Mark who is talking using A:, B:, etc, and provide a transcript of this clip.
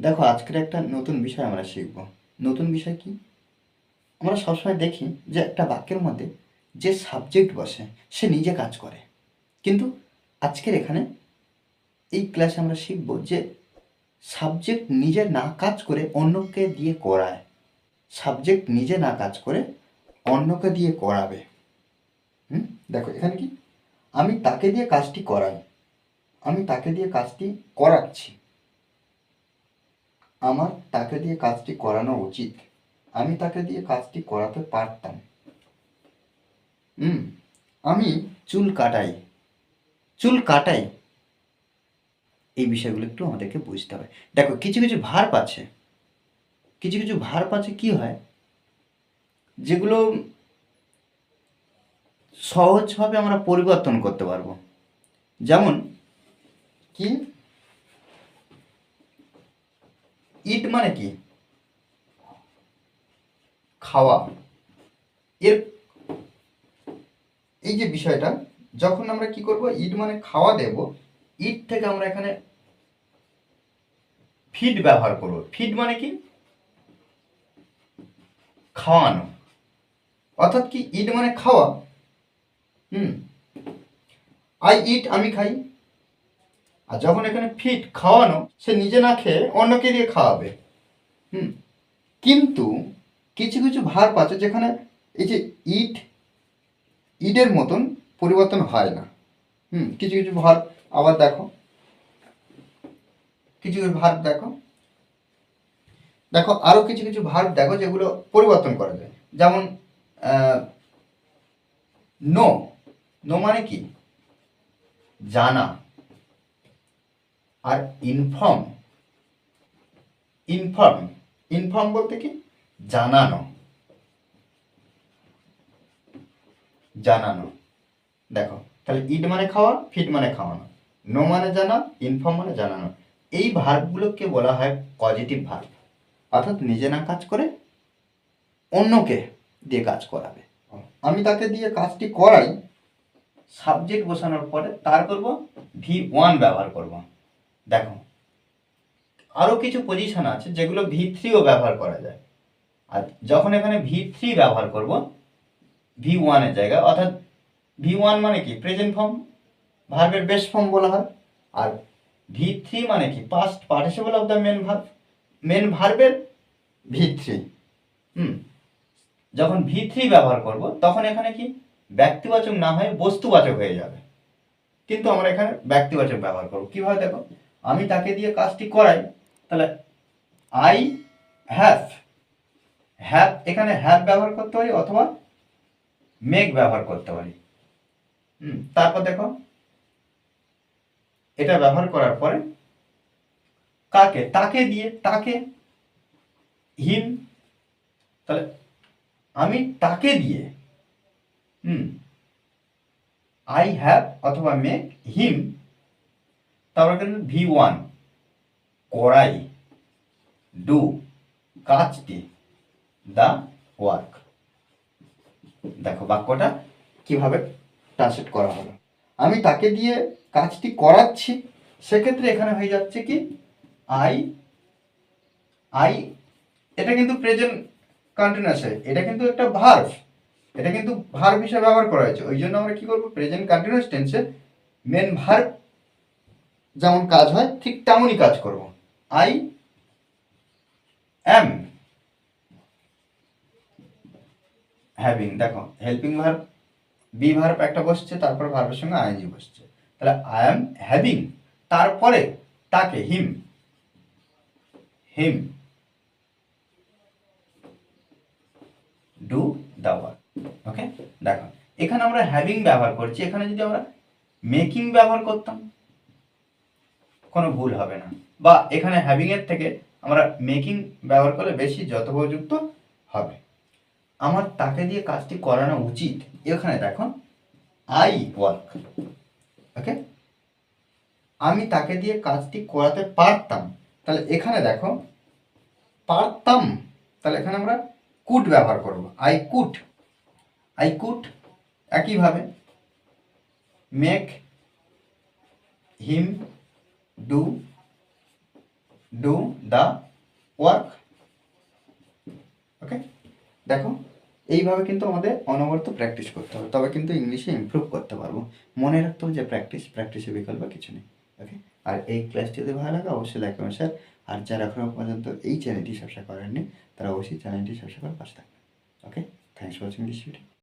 A: দেখো, আজকের একটা নতুন বিষয় আমরা শিখব। নতুন বিষয় কি? আমরা সবসময় দেখি যে একটা বাক্যের মধ্যে যে সাবজেক্ট বসে, সে নিজে কাজ করে। কিন্তু আজকের এখানে এই ক্লাসে আমরা শিখব যে সাবজেক্ট নিজে না কাজ করে অন্যকে দিয়ে করায়। সাবজেক্ট নিজে না কাজ করে অন্যকে দিয়ে করাবে। হুম? দেখো, এখানে কি? আমি তাকে দিয়ে কাজটি করাই। আমি তাকে দিয়ে কাজটি করাচ্ছি। আমার তাকে দিয়ে কাজটি করানো উচিত। আমি তাকে দিয়ে কাজটি করাতে পারতাম। হুম আমি চুল কাটাই। চুল কাটাই। এই বিষয়গুলো একটু আমাদেরকে বুঝতে হবে। দেখো, কিছু কিছু ভার্ব আছে। কিছু কিছু ভার্ব আছে, কি হয়? যেগুলো সহজভাবে আমরা পরিবর্তন করতে পারব। যেমন, কি? ইট মানে কি? খাওয়া। এর এই যে বিষয়টা, যখন আমরা কি করব? ইট মানে খাওয়া দেব। ইট থেকে আমরা এখানে ফিড ব্যবহার করব। ফিড মানে কি? খাওয়ানো। অর্থাৎ কি? ইট মানে খাওয়া। হুম। আই ইট আমি খাই। আর যখন এখানে ফিট খাওয়ানো, সে নিজে না খেয়ে অন্যকে দিয়ে খাওয়াবে। হুম? কিন্তু কিছু কিছু ভার্ব আছে যেখানে এই যে ইট ইটের মতন পরিবর্তন হয় না। হুম? কিছু কিছু ভার্ব আবার দেখো। কিছু কিছু ভার্ব দেখো। দেখো, আরও কিছু কিছু ভার্ব দেখো যেগুলো পরিবর্তন করা যায়। যেমন নো নো মানে কি? জানা। আর ইনফর্ম ইনফর্ম ইনফর্ম বলতে কি? জানানো। জানানো। দেখো, তাহলে ইট মানে খাওয়া ফিট মানে খাওয়ানো। নো মানে জানা ইনফর্ম মানে জানানো। এই ভার্বগুলোকে বলা হয় পজিটিভ ভার্ব অর্থাৎ নিজে না কাজ করে, অন্যকে দিয়ে কাজ করাবে। আমি তাকে দিয়ে কাজটি করাই সাবজেক্ট বসানোর পরে তার করব ভি ওয়ান ব্যবহার করব। দেখো আরও কিছু পজিশন আছে যেগুলো ভি থ্রিও ব্যবহার করা যায়। আর যখন এখানে ভি থ্রি ব্যবহার করব ভি ওয়ানের জায়গায়, অর্থাৎ ভি ওয়ান মানে কি? প্রেজেন্ট ফর্ম ভার্বের বেস্ট ফর্ম বলা হয়। আর ভি থ্রি মানে কি? Past participle of the main verb main ভার্বের ভি থ্রি হুম? যখন ভি থ্রি ব্যবহার করব, তখন এখানে কি? ব্যক্তিবাচক না হয়ে বস্তুবাচক হয়ে যাবে। কিন্তু আমরা এখানে ব্যক্তিবাচক ব্যবহার করব। কীভাবে দেখো? আমি তাকে দিয়ে কাজটি করাই, তাহলে আই হ্যাভ হ্যাভ এখানে হ্যাভ ব্যবহার করতে পারি অথবা মেক ব্যবহার করতে পারি। হুম, তারপর দেখো, এটা ব্যবহার করার পরে কাকে, তাকে দিয়ে, তাকে হিম তাহলে আমি তাকে দিয়ে, হুম আই হ্যাভ অথবা মেক হিম তারপরে কিন্তু ভি ওয়ান করাই ডু কাজটি দ্য ওয়ার্ক দেখো বাক্যটা কীভাবে ট্রান্সলেট করা হলো। আমি তাকে দিয়ে কাজটি করাচ্ছি, সেক্ষেত্রে এখানে হয়ে যাচ্ছে কি আই আই এটা কিন্তু প্রেজেন্ট কন্টিনিউয়াস এটা কিন্তু একটা ভার্ভ এটা কিন্তু ভার্ব হিসেবে ব্যবহার করা হয়েছে। ওই জন্য আমরা কি করব? প্রেজেন্ট কন্টিনিউয়াস টেন্সে মেন ভার্ব যেমন কাজ হয়, ঠিক তেমনই কাজ করব। আই অ্যাম হ্যাভিং দেখো হেল্পিং ভার্ব বি ভার্ব একটা বসছে, তারপর ভার্বের সঙ্গে আইএনজি বসছে। তাহলে আই অ্যাম হ্যাভিং তারপরে তাকে him him do the work okay দেখো, এখানে আমরা হ্যাভিং ব্যবহার করছি, এখানে যদি আমরা মেকিং ব্যবহার করতাম কোনো ভুল হবে না। বা এখানে হ্যাভিং এর থেকে আমরা মেকিং ব্যবহার করলে বেশি যথোপযুক্ত হবে। আমার তাকে দিয়ে কাজটি করানো উচিত এখানে দেখো আই ওয়ার্ক ওকে আমি তাকে দিয়ে কাজটি করাতে পারতাম। তাহলে এখানে দেখো, পারতাম, তাহলে এখানে আমরা কুট ব্যবহার করব। আই কুট আই কুট একইভাবে make him do do the work okay দেখো, এইভাবে কিন্তু আমাদের অনবরত প্র্যাকটিস করতে হবে। তবে কিন্তু ইংলিশে ইমপ্রুভ করতে পারব। মনে রাখতে হবে যে প্র্যাকটিস প্র্যাকটিসের বিকল্প কিছু নেই। ওকে আর এই ক্লাসটি যদি ভালো লাগে, অবশ্যই লাইক করুন স্যার আর যারা এখনও পর্যন্ত এই চ্যানেলটি সাবস্ক্রাইব করেননি, তারা অবশ্যই চ্যানেলটি সাবস্ক্রাইব করে পাশে থাকবেন। Okay thanks for watching this video